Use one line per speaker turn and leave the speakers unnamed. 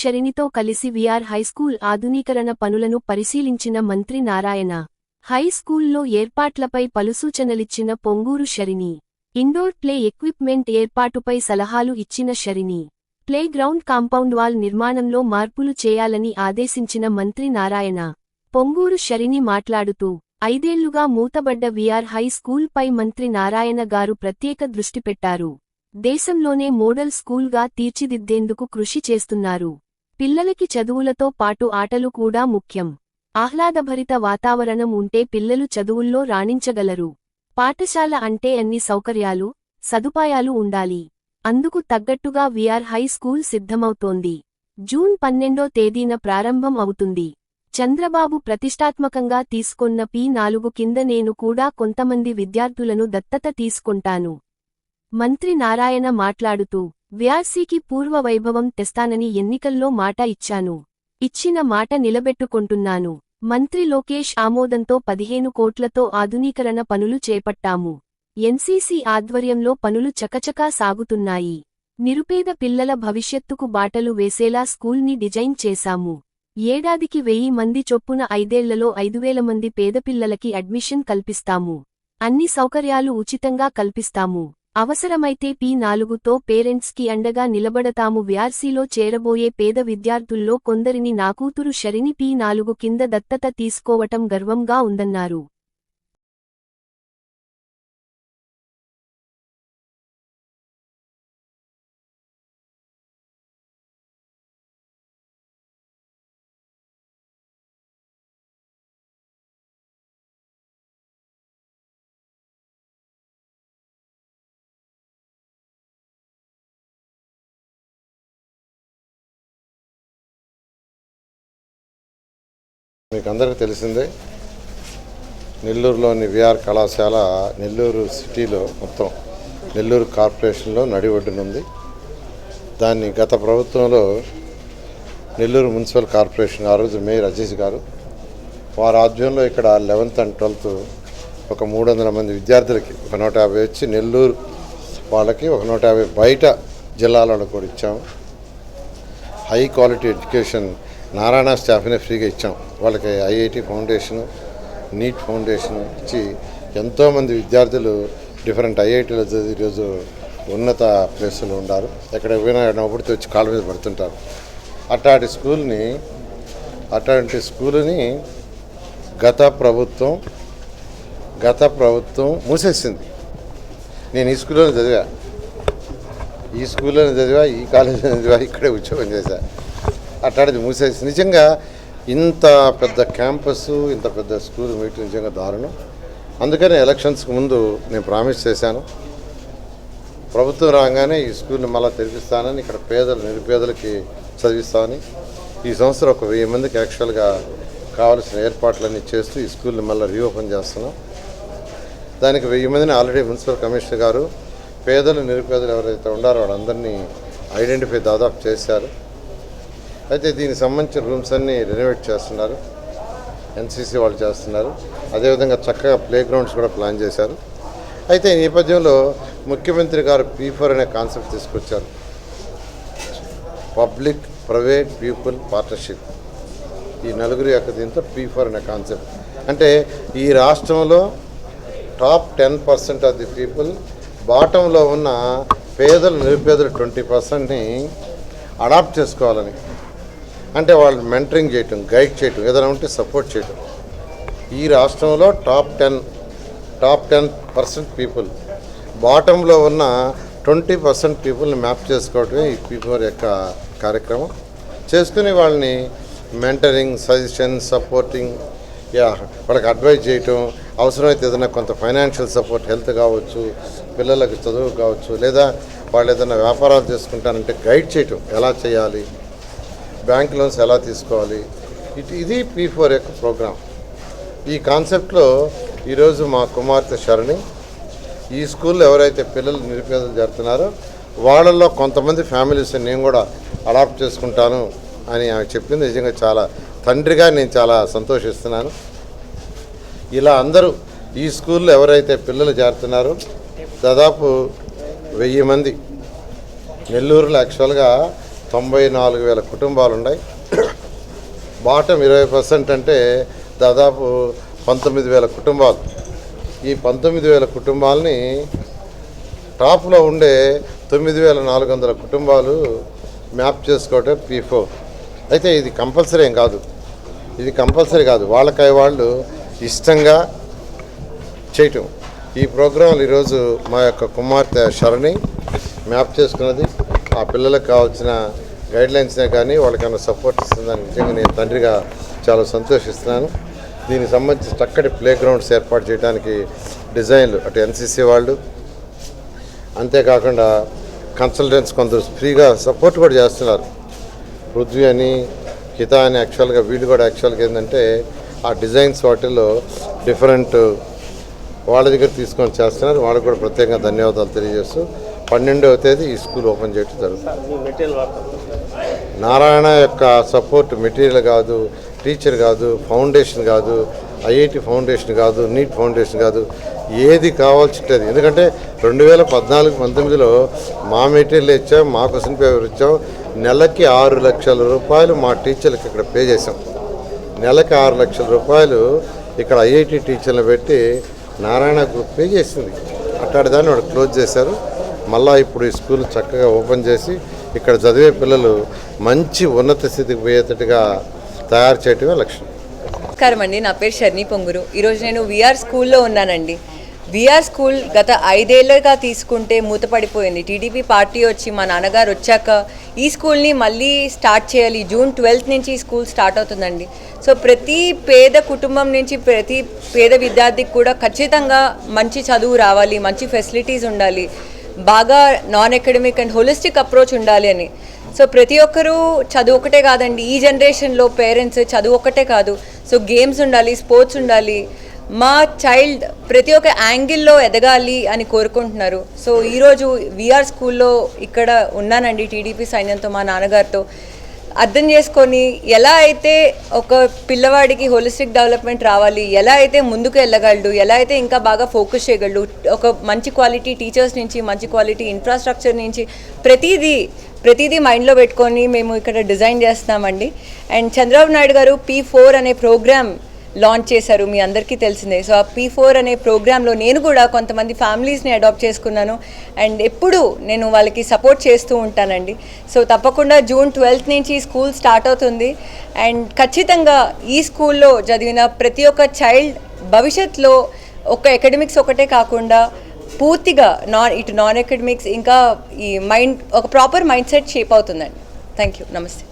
శరినితో కలిసి VR high school ఆధునీకరణ పనులను పరిశీలించిన మంత్రి నారాయణ. హైస్కూల్లో ఏర్పాట్లపై పలు సూచనలిచ్చిన Ponguru Sharani. Indoor play equipment ఏర్పాటుపై సలహాలు ఇచ్చిన Sharani. Playground compound wall నిర్మాణంలో మార్పులు చేయాలని ఆదేశించిన మంత్రి నారాయణ. పొంగూరు శరిని మాట్లాడుతూ ఐదేళ్ళుగా మూతబడ్డ విఆర్ హై స్కూల్పై మంత్రి నారాయణ గారు ప్రత్యేక దృష్టి పెట్టారు. దేశంలోనే మోడల్ స్కూల్గా తీర్చిదిద్దేందుకు కృషి చేస్తున్నారు. పిల్లలకి చదువులతో పాటు ఆటలు కూడా ముఖ్యం. ఆహ్లాదభరిత వాతావరణం ఉంటే పిల్లలు చదువుల్లో రాణించగలరు. పాఠశాల అంటే అన్ని సౌకర్యాలు సదుపాయాలు ఉండాలి. అందుకు తగ్గట్టుగా విఆర్ హై స్కూల్ సిద్ధమవుతోంది. జూన్ పన్నెండో తేదీన ప్రారంభం అవుతుంది. చంద్రబాబు ప్రతిష్టాత్మకంగా తీసుకొన్న పి నాలుగు కింద నేను కూడా కొంతమంది విద్యార్థులను దత్తత తీసుకుంటాను. మంత్రి నారాయణ మాట్లాడుతూ వ్యాసీకి పూర్వ వైభవం తెస్తానని ఎన్నికల్లో మాట ఇచ్చాను. ఇచ్చిన మాట నిలబెట్టుకుంటున్నాను. మంత్రి లోకేష్ ఆమోదంతో పదిహేను కోట్లతో ఆధునీకరణ పనులు చేపట్టాము. ఎన్సీసీ ఆధ్వర్యంలో పనులు చకచకా సాగుతున్నాయి. నిరుపేద పిల్లల భవిష్యత్తుకు బాటలు వేసేలా స్కూల్ని డిజైన్ చేశాము. ఏడాదికి వెయ్యి మంది చొప్పున ఐదేళ్ళలో ఐదువేల మంది పేదపిల్లలకి అడ్మిషన్ కల్పిస్తాము. అన్ని సౌకర్యాలు ఉచితంగా కల్పిస్తాము. అవసరమైతే పి నాలుగుతో పేరెంట్స్కి అండగా నిలబడతాము. వ్యార్సీలో చేరబోయే పేద విద్యార్థుల్లో కొందరిని నాకూతురు షరిని పి నాలుగు కింద దత్తత తీసుకోవటం గర్వంగా ఉందన్నారు.
మీకు అందరికీ తెలిసిందే నెల్లూరులోని విఆర్ కళాశాల నెల్లూరు సిటీలో మొత్తం నెల్లూరు కార్పొరేషన్లో నడి ఒడ్డునుంది దాన్ని గత ప్రభుత్వంలో నెల్లూరు మున్సిపల్ కార్పొరేషన్ ఆ రోజు మేయర్ అజీజ్ గారు వారి ఆధ్వర్యంలో ఇక్కడ లెవెన్త్ అండ్ ట్వెల్త్ ఒక మూడు వందల మంది విద్యార్థులకి ఒక నూట యాభై వచ్చి నెల్లూరు వాళ్ళకి ఒక నూట యాభై బయట జిల్లాలను కూడా ఇచ్చాము. హై క్వాలిటీ ఎడ్యుకేషన్ నారాయణ స్టాఫ్నే ఫ్రీగా ఇచ్చాం. వాళ్ళకి ఐఐటి ఫౌండేషన్ నీట్ ఫౌండేషన్ ఇచ్చి ఎంతోమంది విద్యార్థులు డిఫరెంట్ ఐఐటీలో చదివి ఈరోజు ఉన్నత ప్లేసులు ఉన్నారు. ఎక్కడ పోయినా వచ్చి కాళ్ళ మీద పడుతుంటారు. అట్లాంటి స్కూల్ని అట్లాంటి స్కూల్ని గత ప్రభుత్వం గత ప్రభుత్వం మూసేసింది. నేను ఈ స్కూల్లోనే చదివా. ఈ స్కూల్లోనే చదివా ఈ కాలేజీలో చదివా ఇక్కడే ఉద్యోగం చేశాను అట్లాంటిది మూసేసి. నిజంగా ఇంత పెద్ద క్యాంపస్ ఇంత పెద్ద స్కూల్ మీటింగ్ నిజంగా దారుణం. అందుకనే ఎలక్షన్స్కి ముందు నేను ప్రామిస్ చేశాను. ప్రభుత్వం రాగానే ఈ స్కూల్ని మళ్ళీ తెరిపిస్తానని ఇక్కడ పేదలు నిరుపేదలకి చదివిస్తామని ఈ సంవత్సరం ఒక వెయ్యి మందికి యాక్చువల్గా కావాల్సిన ఏర్పాట్లన్నీ చేస్తూ ఈ స్కూల్ని మళ్ళీ రీఓపెన్ చేస్తున్నాం. దానికి వెయ్యి మందిని ఆల్రెడీ మున్సిపల్ కమిషనర్ గారు పేదలు నిరుపేదలు ఎవరైతే ఉండారో వాళ్ళందరినీ ఐడెంటిఫై దాదాపు చేశారు. అయితే దీనికి సంబంధించిన రూమ్స్ అన్నీ రెనోవేట్ చేస్తున్నారు. ఎన్సీసీ వాళ్ళు చేస్తున్నారు. అదేవిధంగా చక్కగా ప్లే గ్రౌండ్స్ కూడా ప్లాన్ చేశారు. అయితే ఈ నేపథ్యంలో ముఖ్యమంత్రి గారు పీఫర్ అనే కాన్సెప్ట్ తీసుకొచ్చారు. పబ్లిక్ ప్రైవేట్ పీపుల్ పార్ట్నర్షిప్ ఈ నలుగురు యొక్క దీంతో పీఫర్ అనే కాన్సెప్ట్ అంటే ఈ రాష్ట్రంలో top ten percent of the people బాటంలో ఉన్న పేదలు నిరుపేదలు ట్వంటీ పర్సెంట్ని అడాప్ట్ చేసుకోవాలని. అంటే వాళ్ళు మెంటరింగ్ చేయటం గైడ్ చేయటం ఏదైనా ఉంటే సపోర్ట్ చేయటం. ఈ రాష్ట్రంలో top ten top ten percent people బాటంలో ఉన్న ట్వంటీ పర్సెంట్ పీపుల్ని మ్యాప్ చేసుకోవటమే ఈ పీపుల్ యొక్క కార్యక్రమం. చేసుకుని వాళ్ళని మెంటరింగ్ సజెషన్ సపోర్టింగ్ యా వాళ్ళకి అడ్వైజ్ చేయటం. అవసరమైతే ఏదైనా కొంత ఫైనాన్షియల్ సపోర్ట్ హెల్త్ కావచ్చు పిల్లలకు చదువు కావచ్చు లేదా వాళ్ళు ఏదైనా వ్యాపారాలు చేసుకుంటారంటే గైడ్ చేయటం. ఎలా చేయాలి? బ్యాంక్ లోన్స్ ఎలా తీసుకోవాలి? ఇటు ఇది పీ ఫోర్ యొక్క ప్రోగ్రామ్. ఈ కాన్సెప్ట్లో ఈరోజు మా కుమార్తె శరణి ఈ స్కూల్లో ఎవరైతే పిల్లలు నిరుపేదలు జరుగుతున్నారో వాళ్ళల్లో కొంతమంది ఫ్యామిలీస్ నేను కూడా అడాప్ట్ చేసుకుంటాను అని ఆమె చెప్పింది. నిజంగా చాలా తండ్రిగా నేను చాలా సంతోషిస్తున్నాను. ఇలా అందరూ ఈ స్కూల్లో ఎవరైతే పిల్లలు చేరుతున్నారో దాదాపు వెయ్యి మంది. నెల్లూరులో యాక్చువల్గా తొంభై నాలుగు వేల కుటుంబాలు ఉన్నాయి బాటం ఇరవై పర్సెంట్ అంటే దాదాపు పంతొమ్మిది వేల కుటుంబాలు. ఈ పంతొమ్మిది వేల కుటుంబాలని టాప్లో ఉండే తొమ్మిది వేల నాలుగు వందల కుటుంబాలు మ్యాప్ చేసుకోవటం పీ ఫోర్. అయితే ఇది కంపల్సరీ ఏం కాదు. ఇది కంపల్సరీ కాదు. వాళ్ళకై వాళ్ళు ఇష్టంగా చేయటం. ఈ ప్రోగ్రాంలు ఈరోజు మా యొక్క కుమార్తె శరణి మ్యాప్ చేసుకున్నది. ఆ పిల్లలకు కావాల్సిన గైడ్లైన్స్నే కానీ వాళ్ళకన్నా సపోర్ట్ ఇస్తుందని నిజంగా నేను తండ్రిగా చాలా సంతోషిస్తున్నాను. దీనికి సంబంధించి చక్కటి ప్లే గ్రౌండ్స్ ఏర్పాటు చేయడానికి డిజైన్లు అటు ఎన్సీసీ వాళ్ళు అంతేకాకుండా కన్సల్టెంట్స్ కొందరు ఫ్రీగా సపోర్ట్ కూడా చేస్తున్నారు. పృథ్వీ అని హిత అని యాక్చువల్గా వీళ్ళు కూడా యాక్చువల్గా ఏంటంటే ఆ డిజైన్స్ వాటిల్లో డిఫరెంట్ వాళ్ళ దగ్గర తీసుకొని చేస్తున్నారు. వాళ్ళకి కూడా ప్రత్యేకంగా ధన్యవాదాలు తెలియజేస్తూ పన్నెండవ తేదీ ఈ స్కూల్ ఓపెన్ చేయడం జరుగుతుంది. నారాయణ యొక్క సపోర్ట్ మెటీరియల్ కాదు టీచర్ కాదు ఫౌండేషన్ కాదు ఐఐటి ఫౌండేషన్ కాదు నీట్ ఫౌండేషన్ కాదు ఏది కావాల్సి ఉంటుంది ఎందుకంటే రెండు వేల పద్నాలుగు పంతొమ్మిదిలో మా మెటీరియల్ ఇచ్చాం మా క్వశ్చన్ పేపర్ ఇచ్చాం నెలకి ఆరు లక్షల రూపాయలు మా టీచర్లకు ఇక్కడ పే చేసాం నెలకి ఆరు లక్షల రూపాయలు ఇక్కడ ఐఐటి టీచర్లు పెట్టి నారాయణ గ్రూప్ పే చేసింది. అట్లాంటి దాన్ని వాడు క్లోజ్ చేశారు. మళ్ళీ ఇప్పుడు ఈ స్కూల్ చక్కగా ఓపెన్ చేసి ఇక్కడ చదివే పిల్లలు మంచి ఉన్నత స్థితికి పోయేటట్టుగా తయారు చేయటమే లక్ష్యం.
నమస్కారం అండి. నా పేరు షర్ని పొంగురు. ఈరోజు నేను విఆర్ స్కూల్లో ఉన్నానండి. విఆర్ స్కూల్ గత ఐదేళ్ళుగా తీసుకుంటే మూతపడిపోయింది. టీడీపీ పార్టీ వచ్చి మా నాన్నగారు వచ్చాక ఈ స్కూల్ని మళ్ళీ స్టార్ట్ చేయాలి. జూన్ ట్వెల్త్ నుంచి ఈ స్కూల్ స్టార్ట్ అవుతుందండి. సో ప్రతి పేద కుటుంబం నుంచి ప్రతి పేద విద్యార్థికి కూడా ఖచ్చితంగా మంచి చదువు రావాలి మంచి ఫెసిలిటీస్ ఉండాలి. బాగా non academic and holistic approach ఉండాలి అని. సో ప్రతి ఒక్కరూ చదువు ఒకటే కాదండి ఈ జనరేషన్లో పేరెంట్స్ చదువు ఒకటే కాదు. సో గేమ్స్ ఉండాలి స్పోర్ట్స్ ఉండాలి. మా చైల్డ్ ప్రతి ఒక్క యాంగిల్లో ఎదగాలి అని కోరుకుంటున్నారు. సో ఈరోజు విఆర్ స్కూల్లో ఇక్కడ ఉన్నానండి టీడీపీ సైన్యంతో మా నాన్నగారితో. అర్థం చేసుకొని ఎలా అయితే ఒక పిల్లవాడికి హోలిస్టిక్ డెవలప్మెంట్ రావాలి ఎలా అయితే ముందుకు వెళ్ళగలడు ఎలా అయితే ఇంకా బాగా ఫోకస్ చేయగలడు ఒక మంచి క్వాలిటీ టీచర్స్ నుంచి మంచి క్వాలిటీ ఇన్ఫ్రాస్ట్రక్చర్ నుంచి ప్రతిదీ ప్రతిదీ మైండ్లో పెట్టుకొని మేము ఇక్కడ డిజైన్ చేస్తున్నామండి. And Chandrababu Naidu garu P four అనే ప్రోగ్రామ్ లాంచ్ చేశారు మీ అందరికీ తెలిసిందే. సో ఆ పీ ఫోర్ అనే ప్రోగ్రాంలో నేను కూడా కొంతమంది ఫ్యామిలీస్ని అడాప్ట్ చేసుకున్నాను. అండ్ ఎప్పుడు నేను వాళ్ళకి సపోర్ట్ చేస్తూ ఉంటానండి. సో తప్పకుండా జూన్ ట్వెల్త్ నుంచి ఈ స్కూల్ స్టార్ట్ అవుతుంది. అండ్ ఖచ్చితంగా ఈ స్కూల్లో చదివిన ప్రతి ఒక్క చైల్డ్ భవిష్యత్తులో ఒక అకాడమిక్స్ ఒకటే కాకుండా పూర్తిగా నాన్ ఇటు నాన్ అకాడమిక్స్ ఇంకా ఈ మైండ్ ఒక ప్రాపర్ మైండ్ సెట్ షేప్ అవుతుందండి. థ్యాంక్ యూ నమస్తే.